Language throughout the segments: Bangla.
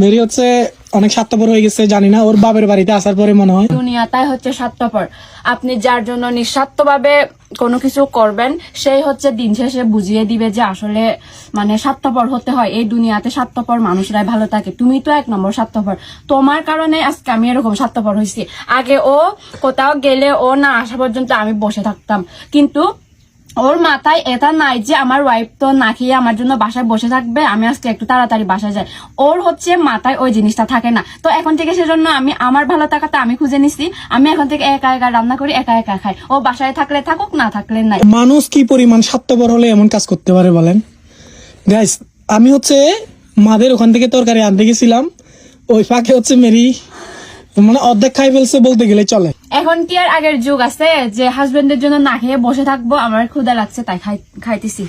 মেরি হচ্ছে অনেক স্বার্থপর হয়ে গেছে, জানি না, ওর বাবার বাড়িতে আসার পরে মনে হয়। দুনিয়া হচ্ছে স্বার্থপর। আপনি যার জন্য নিঃস্বার্থভাবে কোনো কিছু করবেন, সেই হচ্ছে দিন শেষে বুঝিয়ে দিবে যে আসলে মানে স্বার্থপর হতে হয়। এই দুনিয়াতে স্বার্থপর মানুষরাই ভালো থাকে। তুমি তো এক নম্বর স্বার্থপর। তোমার কারণে আজকে আমি এরকম স্বার্থপর হয়েছি। আগে ও কোথাও গেলে ও না আসা পর্যন্ত আমি বসে থাকতাম। কিন্তু ওর মাথায় এটা নাই যে আমার ওয়াইফ তো না খেয়ে আমার জন্য বাসায় বসে থাকবে, আমি আজকে একটু তাড়াতাড়ি বাসায় যাই। ওর হচ্ছে মাথায় ওই জিনিসটা থাকে না। তো এখন থেকে সেজন্য আমি, আমার ভালো থাকাতে আমি খুঁজে নিছি। আমি এখন থেকে একা একা রান্না করি, একা একা খাই। ও বাসায় থাকলে থাকুক, না থাকলে নাই। মানুষ কি পরিমাণ স্বার্থপর হলে এমন কাজ করতে পারে বলেন? গাইস আমি হচ্ছে মাদের ওখান থেকে তরকারি আনতে গেছিলাম। ওই ফাঁকে হচ্ছে মেরি মানে অর্ধেক খাই ফেলছে বলতে গেলে, চলে। এখন কি আর আগের যুগ আছে যে হাজবেন্ডের জন্য না খেয়ে বসে থাকব? আমার ক্ষুদা লাগছে, তাই খাই খাইতেছি।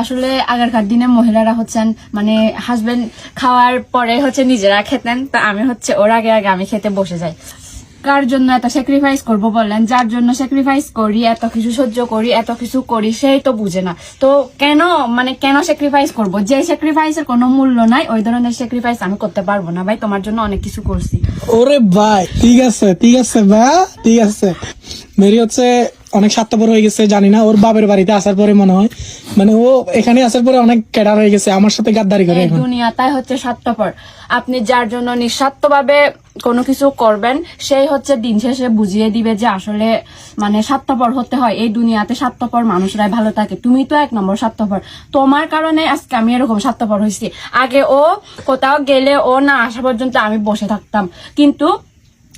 আসলে আগেরকার দিনে মহিলারা হচ্ছেন মানে হাজবেন্ড খাওয়ার পরে হচ্ছে নিজেরা খেতেন, তো আমি হচ্ছে ওর আগে আগে আমি খেতে বসে যাই। কার জন্য এত স্যাক্রিফাইস করব বললেন যার জন্য স্যাক্রিফাইস করি, এত কিছু সহ্য করি, এত কিছু করি, সেই তো বুঝে না। তো কেন মানে কেন স্যাক্রিফাইস করব? যে স্যাক্রিফাইসের কোনো মূল্য নাই, ওই ধরনের স্যাক্রিফাইস আমি করতে পারব না ভাই, তোমার জন্য অনেক কিছু করছি। ওরে ভাই, ঠিক আছে ঠিক আছে ভাই ঠিক আছে। মেরি হচ্ছে অনেক স্বার্থপর হয়ে গেছে জানি না ওর বাবার বাড়িতে আসার পরে মনে হয়। মানে ও এখানে আসার পরে অনেক ক্যাডার হয়ে গেছে আমার সাথে গাদ্দারি করে এখন। দুনিয়া তাই হচ্ছে স্বার্থপর। আপনি যার জন্য নিঃস্বার্থভাবে কোনো কিছু করবেন সেই হচ্ছে দিন শেষে বুঝিয়ে দিবে যে আসলে মানে স্বার্থপর হতে হয়। এই দুনিয়াতে স্বার্থপর মানুষরাই ভালো থাকে। তুমি তো এক নম্বর স্বার্থপর। তোমার কারণে আজকে আমি এরকম স্বার্থপর হয়েছি। আগে ও কোথাও গেলে ও না আসা পর্যন্ত আমি বসে থাকতাম। কিন্তু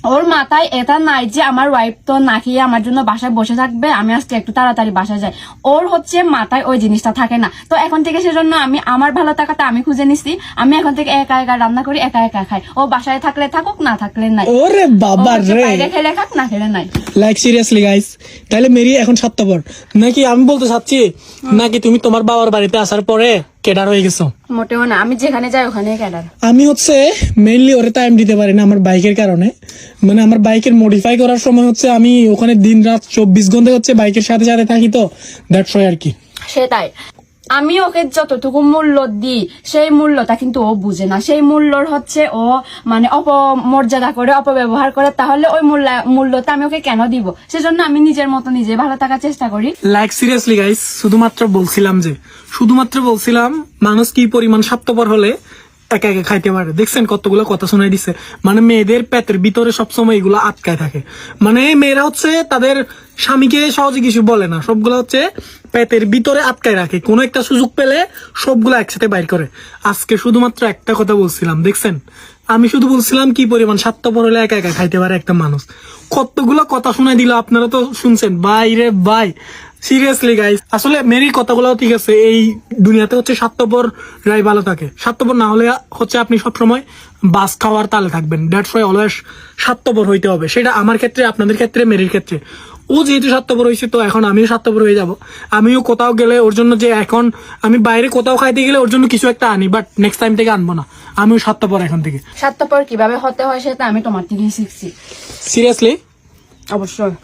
ওর মাথায় এটা নাই যে আমার ওয়াইফ তো না খেয়ে আমার জন্য বাসায় বসে থাকবে আমি আজকে একটু তাড়াতাড়ি বাসায় যাই। ওর হচ্ছে মাথায় ওই জিনিসটা থাকে না। তো এখন থেকে সেজন্য আমি আমার ভালো থাকাতে আমি খুঁজে নিছি। আমি এখন থেকে একা একা রান্না করি একা একা খাই। ও বাসায় থাকলে থাকুক না থাকলে নাই। ওরে বাবা রে! বাইরে খেলে খাক না খেলে নাই। লাইক সিরিয়াসলি গাইস তাহলে মেরি এখন স্বার্থপর নাকি আমি বলতে চাচ্ছি নাকি তুমি তোমার বাবার বাড়িতে আসার পরে কেডার হয়ে গেছো? মোটেও না আমি যেখানে যাই ওখানে ক্যাডার আমি হচ্ছে মেইনলি ওরে টাইম দিতে পারি না আমার বাইকের কারণে। মানে আমার বাইকের মডিফাই করার সময় হচ্ছে আমি ওখানে দিন রাত চব্বিশ ঘণ্টা হচ্ছে বাইকের সাথে সাথে থাকি তো দ্যাটস ওয়াই আর কি। সেটাই। আমি ওকে যতটুকু মূল্য দিই, সেই মূল্যটা কিন্তু ও বুঝে না। সেই মূল্যর হচ্ছে ও মানে অপমর্যাদা করে, অপব্যবহার করে, তাহলে ওই মূল্য, মূল্যটা আমি ওকে কেন দিব? সেজন্য আমি নিজের মতো নিজে ভালো থাকার চেষ্টা করি। লাইক সিরিয়াসলি গাইস শুধুমাত্র বলছিলাম যে, শুধুমাত্র বলছিলাম, মানুষ কি পরিমাণ স্বার্থপর হলে একা একা খাইতে পারে দেখছেন কতগুলো কথা শোনাই দিছে। মানে মেয়েদের পেটের ভিতরে সবসময় এগুলো আটকায় থাকে। মানে মেয়েরা হচ্ছে তাদের স্বামীকে সহজে কিছু বলে না। সবগুলো হচ্ছে পেটের ভিতরে আটকায় রাখে। কোনো একটা সুযোগ পেলে সবগুলো একসাথে বাইর করে। আজকে শুধুমাত্র একটা কথা বলছিলাম, দেখছেন? আমি শুধু বলছিলাম কি পরিমাণ স্বার্থপর হলে একা একা খাইতে পারে একটা মানুষ। কতগুলো কথা শোনাই দিল আপনারা তো শুনছেন। ভাই রে ভাই সিরিয়াসলি গাইস আসলে মেরি কথাগুলো ঠিক আছে। এই দুনিয়াতে হচ্ছে স্বার্থপর রাই ভালো থাকে। স্বার্থপর না হলে হচ্ছে আপনি সবসময় বাস খাওয়ার তালে থাকবেন। দ্যাটস ওয়াই অলওয়েজ স্বার্থপর হইতে হবে। সেটা আমার ক্ষেত্রে আপনাদের ক্ষেত্রে মেরির ক্ষেত্রে। ও যেহেতু স্বার্থপর হয়েছে তো এখন আমিও স্বার্থপর হয়ে যাব। আমিও কোথাও গেলে ওর জন্য যে এখন আমি বাইরে কোথাও খাইতে গেলে ওর জন্য কিছু একটা আনি বাট নেক্সট টাইম থেকে আনব না। আমিও স্বার্থপর এখন থেকে। স্বার্থপর কীভাবে হতে হয় সেটা আমি তোমার থেকেই শিখছি। সিরিয়াসলি অবশ্যই।